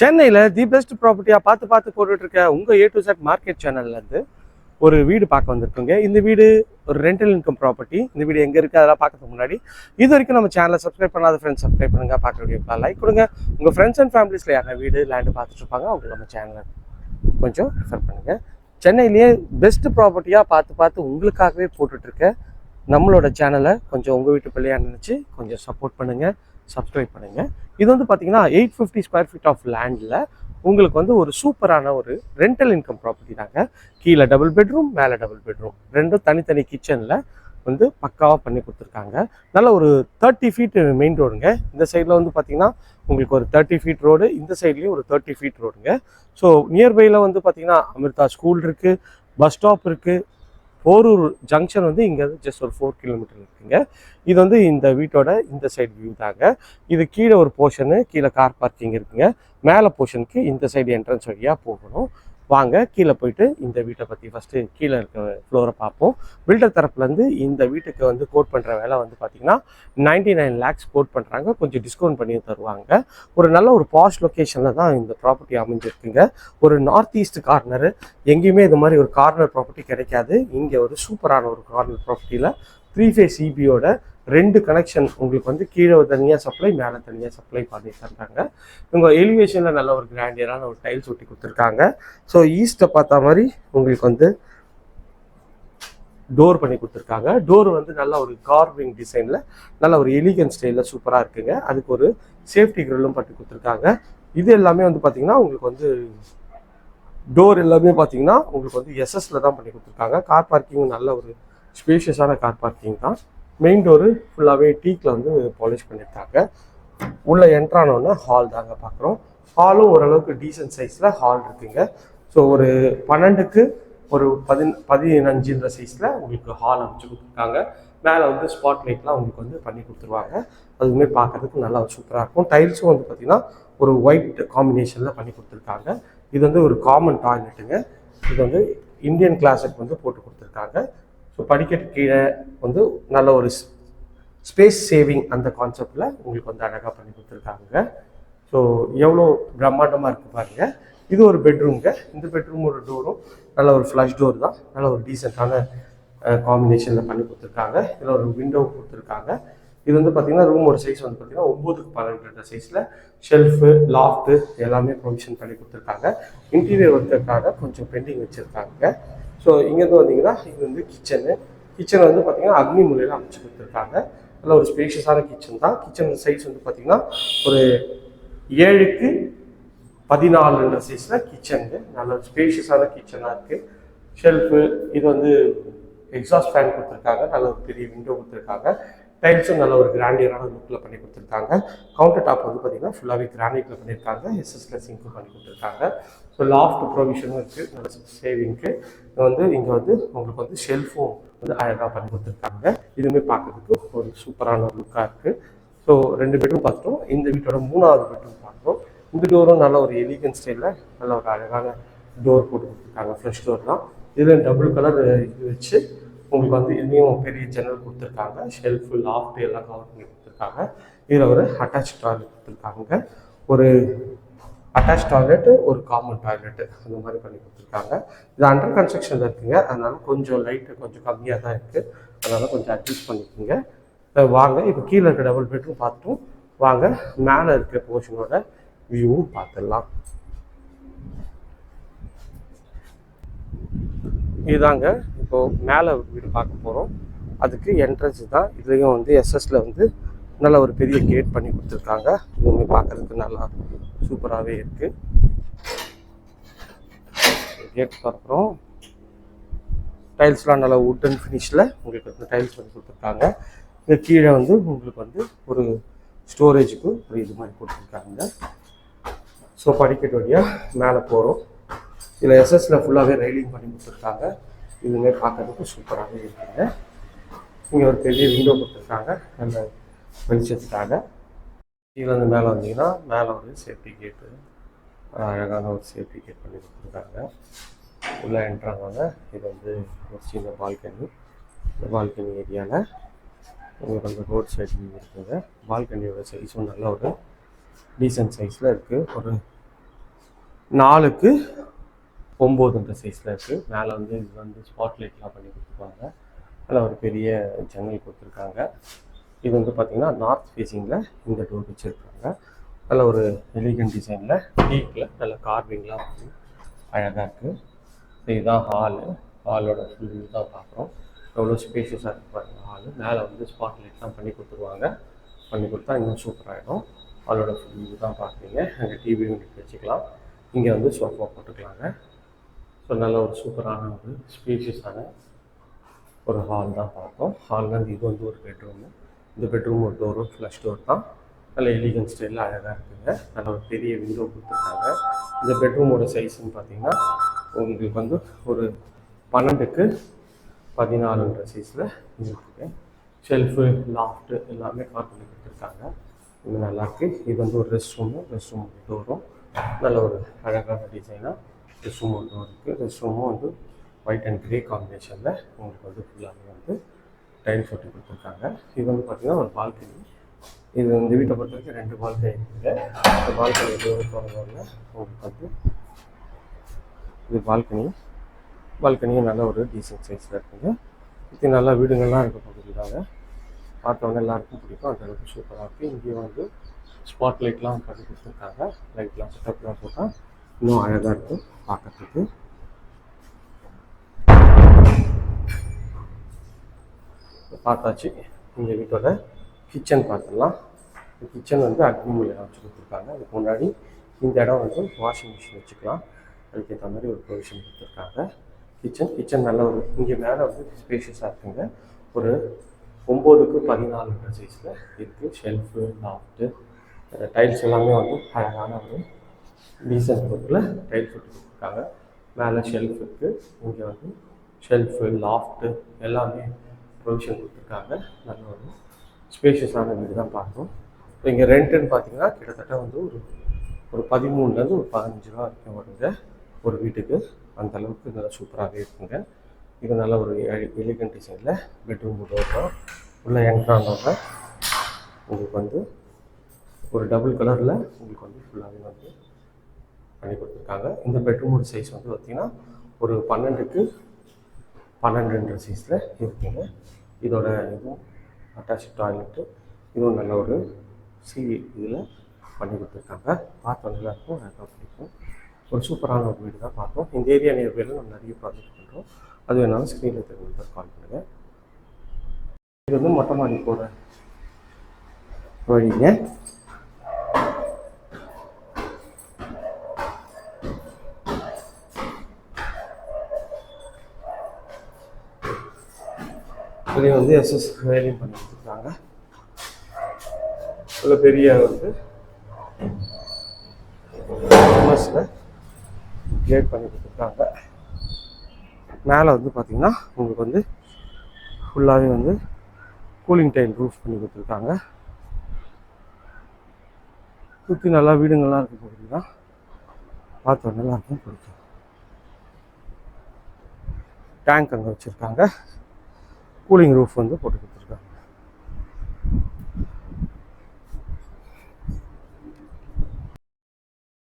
சென்னையில் the best ப்ராப்பர்ட்டியாக பார்த்து பார்த்து போட்டுட்ருக்க உங்கள் ஏ டு செட் மார்க்கெட் சேனல்லேருந்து ஒரு வீடு பார்க்க வந்திருக்கோங்க. இந்த வீடு ஒரு ரெண்டல் இன்கம் ப்ராப்பர்ட்டி இந்த வீடு எங்கே இருக்குது அதெல்லாம் பார்க்கறதுக்கு முன்னாடி. இது வரைக்கும் நம்ம சேனலை சப்ஸ்கிரைப் பண்ணாத ஃப்ரெண்ட்ஸ் சப்ஸ்கிரைப் பண்ணுங்க. பார்க்க லைக் கொடுங்க. உங்கள் ஃப்ரெண்ட்ஸ் அண்ட் ஃபேமிலிஸில் யாரா வீடு லேண்டு பார்த்துட்டு இருப்பாங்க. அவங்க நம்ம சேனலை கொஞ்சம் ரெஃபர் பண்ணுங்கள் சென்னையிலேயே பெஸ்ட் ப்ராப்பர்ட்டியாக பார்த்து பார்த்து உங்களுக்காகவே போட்டுட்ருக்க நம்மளோட சேனலை கொஞ்சம் உங்கள் வீட்டு பிள்ளையாக நினச்சி கொஞ்சம் சப்போர்ட் பண்ணுங்கள் சப்ஸ்கிரைப் பண்ணுங்கள் இது வந்து பார்த்தீங்கன்னா eight fifty square feet of லேண்டில் உங்களுக்கு வந்து ஒரு சூப்பரான ஒரு ரெண்டல் இன்கம் ப்ராப்பர்ட்டி தாங்க. கீழே டபுள் பெட்ரூம் மேலே டபுள் பெட்ரூம் ரெண்டும் தனித்தனி கிச்சனில் வந்து பக்காவாக பண்ணி கொடுத்துருக்காங்க. நல்ல ஒரு தேர்ட்டி ஃபீட் மெயின் ரோடுங்க இந்த சைடில் வந்து பார்த்தீங்கன்னா உங்களுக்கு ஒரு தேர்ட்டி ஃபீட் ரோடு இந்த சைட்லேயும் ஒரு தேர்ட்டி ஃபீட் ரோடுங்க ஸோ நியர்பையில் வந்து பார்த்தீங்கன்னா அமிர்தா ஸ்கூல் இருக்குது பஸ் ஸ்டாப் இருக்குது போரூர் ஜங்ஷன் வந்து இங்கே ஜஸ்ட் ஒரு ஃபோர் கிலோமீட்டர் இருக்குங்க. இது வந்து இந்த வீட்டோட இந்த சைடு வியூ தாங்க. இது கீழே ஒரு போர்ஷனு கீழே கார் பார்க்கிங் இருக்குங்க. மேலே போர்ஷனுக்கு இந்த சைடு என்ட்ரன்ஸ் வழியாக போகணும். வாங்க கீழே போயிட்டு இந்த வீட்டை பற்றி ஃபஸ்ட்டு கீழே இருக்க ஃப்ளோரை பார்ப்போம். பில்டர் தரப்புலேருந்து இந்த வீட்டுக்கு வந்து கோட் பண்ணுற வேலை வந்து பார்த்தீங்கன்னா நைன்டி நைன் லேக்ஸ் கோட் பண்ணுறாங்க கொஞ்சம் டிஸ்கவுண்ட் பண்ணி தருவாங்க. ஒரு நல்ல ஒரு பாஷ் லொக்கேஷனில் தான் இந்த ப்ராப்பர்ட்டி அமைஞ்சிருக்குங்க. ஒரு நார்த் ஈஸ்ட் கார்னரு எங்கேயுமே இது மாதிரி ஒரு கார்னர் ப்ராப்பர்ட்டி கிடைக்காது. இங்கே ஒரு சூப்பரான ஒரு கார்னர் ப்ராப்பர்ட்டியில் த்ரீ ஃபேஸ் சிபியோட ரெண்டு கனெக்ஷன் உங்களுக்கு வந்து கீழே தனியாக சப்ளை மேலே தனியாக சப்ளை பண்ணி தர்றாங்க இவங்க எலிவேஷனில் நல்ல ஒரு கிராண்டியரான ஒரு டைல்ஸ் ஒட்டி கொடுத்துருக்காங்க. ஸோ ஈஸ்ட்டை பார்த்த மாதிரி உங்களுக்கு வந்து டோர் பண்ணி கொடுத்துருக்காங்க. டோர் வந்து நல்ல ஒரு கார்விங் டிசைனில் நல்ல ஒரு எலிகன் ஸ்டைலில் சூப்பராக இருக்குங்க. அதுக்கு ஒரு சேஃப்டி கிரில்லும் பண்ணி கொடுத்துருக்காங்க. இது எல்லாமே வந்து பார்த்தீங்கன்னா உங்களுக்கு வந்து டோர் எல்லாமே பார்த்தீங்கன்னா உங்களுக்கு வந்து எஸ்எஸ்ல தான் பண்ணி கொடுத்துருக்காங்க. கார் பார்க்கிங் நல்ல ஒரு ஸ்பேஷியஸான கார் பார்க்கிங் தான். மெயின் டோரு ஃபுல்லாகவே டீக்கில் வந்து பாலிஷ் பண்ணியிருக்காங்க உள்ளே என்ட்ரானோடனே ஹால் தாங்க பார்க்குறோம் ஹாலும் ஓரளவுக்கு டீசன்ட் சைஸில் ஹால் இருக்குங்க. ஸோ ஒரு பன்னெண்டுக்கு ஒரு பதின் பதினஞ்சுன்ற சைஸில் உங்களுக்கு ஹால் அமைச்சு கொடுத்துருக்காங்க. மேலே வந்து ஸ்பாட் லைட்லாம் உங்களுக்கு வந்து பண்ணி கொடுத்துருவாங்க. அதுவுமே பார்க்கறதுக்கு நல்லா சூப்பராக இருக்கும். டைல்ஸும் வந்து பார்த்திங்கன்னா ஒரு ஒயிட் காம்பினேஷனில் பண்ணி கொடுத்துருக்காங்க. இது வந்து ஒரு காமன் டாய்லெட்டுங்க இது வந்து இந்தியன் கிளாஸுக்கு வந்து போட்டு கொடுத்துருக்காங்க. ஸோ படிக்கட்டு கீழே வந்து நல்ல ஒரு ஸ்பேஸ் சேவிங் அந்த கான்செப்டில் உங்களுக்கு வந்து அழகாக பண்ணி கொடுத்துருக்காங்க. ஸோ எவ்வளோ பிரம்மாண்டமாக இருக்குது பாருங்கள் இது ஒரு பெட்ரூம்ங்க இந்த பெட்ரூமோட டோரும் நல்ல ஒரு ஃப்ளஷ் டோர் தான். நல்ல ஒரு டீசெண்டான காம்பினேஷனில் பண்ணி கொடுத்துருக்காங்க. இதில் ஒரு விண்டோ கொடுத்துருக்காங்க. இது வந்து பார்த்தீங்கன்னா ரூம் ஒரு சைஸ் வந்து பார்த்தீங்கன்னா ஒம்போதுக்கு பன்னெண்டு சைஸில் ஷெல்ஃபு லாஃப்ட்டு எல்லாமே ப்ரொவிஷன் பண்ணி கொடுத்துருக்காங்க. இன்டீரியர் ஒர்க்குக்காக கொஞ்சம் பெண்டிங் வச்சுருக்காங்க. ஸோ இங்கேருந்து வந்தீங்கன்னா இது வந்து கிச்சனு கிச்சன் வந்து பார்த்தீங்கன்னா அக்னி முறையில் அமைச்சு கொடுத்துருக்காங்க. நல்ல ஒரு ஸ்பேஷியஸான கிச்சன் தான். கிச்சன் சைஸ் வந்து பார்த்தீங்கன்னா ஒரு ஏழுக்கு பதினாலுன்ற சைஸில் கிச்சனு நல்ல ஸ்பேஷியஸான கிச்சனாக இருக்குது ஷெல்ஃபு இது வந்து எக்ஸாஸ்ட் ஃபேன் கொடுத்துருக்காங்க. நல்ல ஒரு பெரிய விண்டோ கொடுத்துருக்காங்க. டைல்ஸும் நல்ல ஒரு கிராண்டியரான லுக்கில் பண்ணி கொடுத்துருக்காங்க. கவுண்டர் டாப் வந்து பார்த்திங்கன்னா ஃபுல்லாகவே கிரானைட்டில் பண்ணியிருக்காங்க எஸ்எஸ்ல சிங்க்கும் பண்ணி கொடுத்துருக்காங்க. ஸோ லாஃப்ட் ப்ரொவிஷனும் இருக்குது நல்ல சேவிங்க்கு வந்து இங்கே வந்து உங்களுக்கு வந்து ஷெல்ஃபும் வந்து அழகாக பண்ணி கொடுத்துருக்காங்க. இதுவுமே பார்க்கறதுக்கு ஒரு சூப்பரான ஒரு லுக்காக இருக்குது ஸோ ரெண்டு பெட்ரூம் பார்த்துட்டோம் இந்த வீட்டோட மூணாவது பெட்ரூம் பார்க்குறோம் இந்த டோரும் நல்ல ஒரு எலிகன் ஸ்டைலில் நல்ல ஒரு அழகான டோர் போட்டு கொடுத்துருக்காங்க. ஃப்ரெஷ் டோர் தான். இதில் டபுள் கலர் இது வச்சு உங்களுக்கு வந்து இதுலேயும் பெரிய ஜன்னல் கொடுத்துருக்காங்க. ஷெல்ஃபு லாஃப்ட் எல்லாம் கவர் பண்ணி கொடுத்துருக்காங்க. இதில் ஒரு அட்டாச் டாய்லெட் கொடுத்துருக்காங்க. ஒரு அட்டாச் டாய்லெட்டு ஒரு காமன் டாய்லெட்டு அந்த மாதிரி பண்ணி கொடுத்துருக்காங்க. இது அண்டர் கன்ஸ்ட்ரக்ஷனில் இருக்குங்க. அதனால கொஞ்சம் லைட்டு கொஞ்சம் கம்மியாக தான் இருக்குது அதனால கொஞ்சம் அட்ஜஸ்ட் பண்ணிக்கோங்க. வாங்க. இப்போ கீழே இருக்க டபுள் பெட்ரூம் பார்த்துட்டும் வாங்க. மேலே இருக்க போர்ஷனோட வியூவும் பார்த்துடலாம். இதுதாங்க. இப்போது மேலே வீடு பார்க்க போகிறோம் அதுக்கு என்ட்ரன்ஸ் தான். இதுலேயும் வந்து எஸ்எஸ்சில் வந்து நல்ல ஒரு பெரிய கேட் பண்ணி கொடுத்துருக்காங்க. இதுவுமே பார்க்கறதுக்கு நல்லா சூப்பராகவே இருக்குது கேட் பார்க்குறோம். டைல்ஸ்லாம் நல்லா உட்டன் ஃபினிஷில் உங்களுக்கு வந்து டைல்ஸ் பண்ணி கொடுத்துருக்காங்க. இந்த கீழே வந்து உங்களுக்கு வந்து ஒரு ஸ்டோரேஜுக்கு ஒரு இது மாதிரி கொடுத்துருக்காங்க ஸோ படிக்கட்டு வழியாக மேலே போகிறோம் இதில் எஸ்எஸ்சில் ஃபுல்லாகவே ரெயிலிங் பண்ணி கொடுத்துருக்காங்க. இதுவுமே பார்க்கறதுக்கு சூப்பராகவே இருக்குங்க. இங்கே ஒரு பெரிய விண்டோ கொடுத்துருக்காங்க. நல்ல வெளிச்சத்துக்காக கீழே வந்து மேலே வந்தீங்கன்னா மேலே ஒரு சேஃப்டி கேட்டு அழகான ஒரு சேஃப்டி கேட் பண்ணி கொடுத்துருக்காங்க. உள்ளே என்ட்ராங்க இது வந்து ஒரு சின்ன பால்கனி இந்த பால்கனி ஏரியாவில் உங்களுக்கு வந்து ரோட் சைடு இருக்குங்க. பால்கனியோட சைஸும் நல்ல ஒரு டீசன்ட் சைஸில் இருக்குது ஒரு நாலுக்கு ஒம்போதுன்ற சைஸில் இருக்குது மேலே வந்து இது வந்து ஸ்பாட் லைட்லாம் பண்ணி கொடுத்துருக்காங்க. அதில் ஒரு பெரிய ஜன்னல் கொடுத்துருக்காங்க. இது வந்து பார்த்திங்கன்னா நார்த் ஃபேஸிங்கில் இந்த டோர் வச்சுருக்காங்க. நல்ல ஒரு எலிகன் டிசைனில் டீக்கில் நல்ல கார்விங்லாம் வந்து அழகாக இருக்குது இதுதான் ஹாலு ஹாலோட ஃபுல் வியூ தான் பார்க்குறோம். எவ்வளோ ஸ்பேஷியஸாக இருக்குது பாருங்கள் ஹாலு மேலே வந்து ஸ்பாட்லைட்லாம் பண்ணி கொடுத்துருவாங்க. பண்ணி கொடுத்தா இன்னும் சூப்பராகிடும் ஹாலோட ஃபுல் வியூ தான் பார்க்குறீங்க அங்கே டிவி யூனிட் வச்சுக்கலாம். இங்கே வந்து சோஃபா போட்டுக்கலாங்க. ஸோ நல்ல ஒரு சூப்பரான ஒரு ஸ்பீஷியஸான ஒரு ஹால் தான் பார்த்தோம். ஹாலில் வந்து இது வந்து ஒரு பெட்ரூமு இந்த பெட்ரூம் ஒரு டோரும் ஃப்ளஷ் டோர் தான். நல்ல எலிகன் ஸ்டைலில் அழகாக இருக்குங்க. நல்ல ஒரு பெரிய விண்டோ கொடுத்துருக்காங்க. இந்த பெட்ரூமோட சைஸ்ன்னு பார்த்தீங்கன்னா உங்களுக்கு வந்து ஒரு பன்னெண்டுக்கு பதினாலுன்ற சைஸில் இருக்குது ஷெல்ஃபு லாஃப்ட்டு எல்லாமே கவர் பண்ணி கொடுத்துருக்காங்க. இது நல்லாயிருக்கு இது வந்து ஒரு ரெஸ்ட் ரூமு ரெஸ்ட் ரூம் டோரும் நல்ல ஒரு அழகான டிசைனாக ரெஸ்ட் ரூம் டோர் இருக்குது ரெஸ்ட் ரூமும் வந்து ஒயிட் அண்ட் க்ரே காம்பினேஷனில் உங்களுக்கு வந்து ஃபுல்லாகவே வந்து டைல்ஸ் ஒட்டி கொடுத்துருக்காங்க. இது வந்து பார்த்திங்கன்னா ஒரு பால்கனி இது வந்து வீட்டை பொறுத்த வரைக்கும் ரெண்டு பால்கனி இருக்குது இந்த பால்கனி போகிறவங்க உங்களுக்கு வந்து இது பால்கனி பால்கனியும் நல்ல ஒரு டீசென்ட் சைஸில் இருக்குங்க. இது நல்லா வீடுங்கள்லாம் இருக்க பகுதியில் பார்த்தவங்க எல்லாருக்கும் பிடிக்கும். அந்த அளவுக்கு சூப்பராக இருக்குது இங்கேயும் வந்து ஸ்பாட் லைட்லாம் பண்ணி கொடுத்துருக்காங்க. லைட்லாம் செட்டப்லாம் போட்டால் இன்னும் அழகாக இருக்கும் பார்க்கறதுக்கு பார்த்தாச்சு. இந்த வீட்டோட கிச்சன் பார்த்துடலாம். கிச்சன் வந்து அக்னி மூலியம் வச்சு கொடுத்துருக்காங்க. அதுக்கு முன்னாடி இந்த இடம் வந்து வாஷிங் மிஷின் வச்சுக்கலாம். அதுக்கேற்ற மாதிரி ஒரு ப்ரொவிஷன் கொடுத்துருக்காங்க. கிச்சன் கிச்சன் நல்ல ஒரு இங்கே மேலே வந்து ஸ்பேஷியஸாக இருக்குங்க. ஒரு ஒம்போதுக்கு பதினாலு சைஸில் இருக்குது ஷெல்ஃபு லாஃப்ட்டு டைல்ஸ் எல்லாமே வந்து அழகான ஒரு டீசல் பொருளில் டைல்ஸ் ஒட்டி கொடுத்துருக்காங்க. மேலே ஷெல்ஃப் இருக்குது இங்கே வந்து ஷெல்ஃபு லாஃப்ட்டு எல்லாமே ப்ரொவிஷன் கொடுத்துருக்காங்க. நல்ல ஒரு ஸ்பேஷியஸான வீடு தான் பார்க்கணும் இப்போ இங்கே ரெண்ட்டுன்னு பார்த்தீங்கன்னா கிட்டத்தட்ட வந்து ஒரு ஒரு பதிமூணுலேருந்து ஒரு பதினஞ்சு ரூபா வரைக்கும் வருங்க ஒரு வீட்டுக்கு. அந்த அளவுக்கு நல்லா சூப்பராகவே இருக்குங்க. இது நல்ல ஒரு எலிகன் டிசைனில் பெட்ரூம் டோர் உள்ள என்ட்ரானோட உங்களுக்கு வந்து ஒரு டபுள் கலரில் உங்களுக்கு வந்து ஃபுல்லாகவே வந்து பண்ணி கொடுத்துருக்காங்க. இந்த பெட்ரூமோட சைஸ் வந்து பார்த்திங்கன்னா ஒரு பன்னெண்டுக்கு பன்னெண்டுன்ற சைஸில் இருக்குங்க. இதோட இதுவும் அட்டாச் டாய்லெட்டு இதுவும் நல்ல ஒரு சி இதில் பண்ணி கொடுத்துருக்காங்க. பார்த்தோம் எல்லாருக்கும் அழகாக பிடிக்கும். ஒரு சூப்பரான ஒரு வீடு தான் பார்த்தோம். இந்த ஏரியா நியர்பையில் நம்ம நிறைய ப்ராஜெக்ட் பண்ணுறோம் அது வேணாலும் ஸ்க்ரீனில் தெரிஞ்சு கால் பண்ணுங்கள் இது வந்து மொட்டை மாடி போகிற வழிங்க இதுலேயும் வந்து எஸ்எஸ் வேலையும் பண்ணி கொடுத்துருக்காங்க உள்ள பெரிய வந்து எம்எஸில் கிரேட் பண்ணி கொடுத்துருக்காங்க மேலே வந்து பார்த்திங்கன்னா உங்களுக்கு வந்து ஃபுல்லாகவே வந்து கூலிங் டைல் ரூஃப் பண்ணி கொடுத்துருக்காங்க. சுற்றி நல்லா வீடுங்கள்லாம் இருக்கு பார்த்தீங்கன்னா தான் பார்த்து நல்லா இருக்கும் பிடிக்கும். டேங்க் அங்கே வச்சுருக்காங்க. கூலிங் ரூஃப் வந்து போட்டு கொடுத்துருக்காங்க.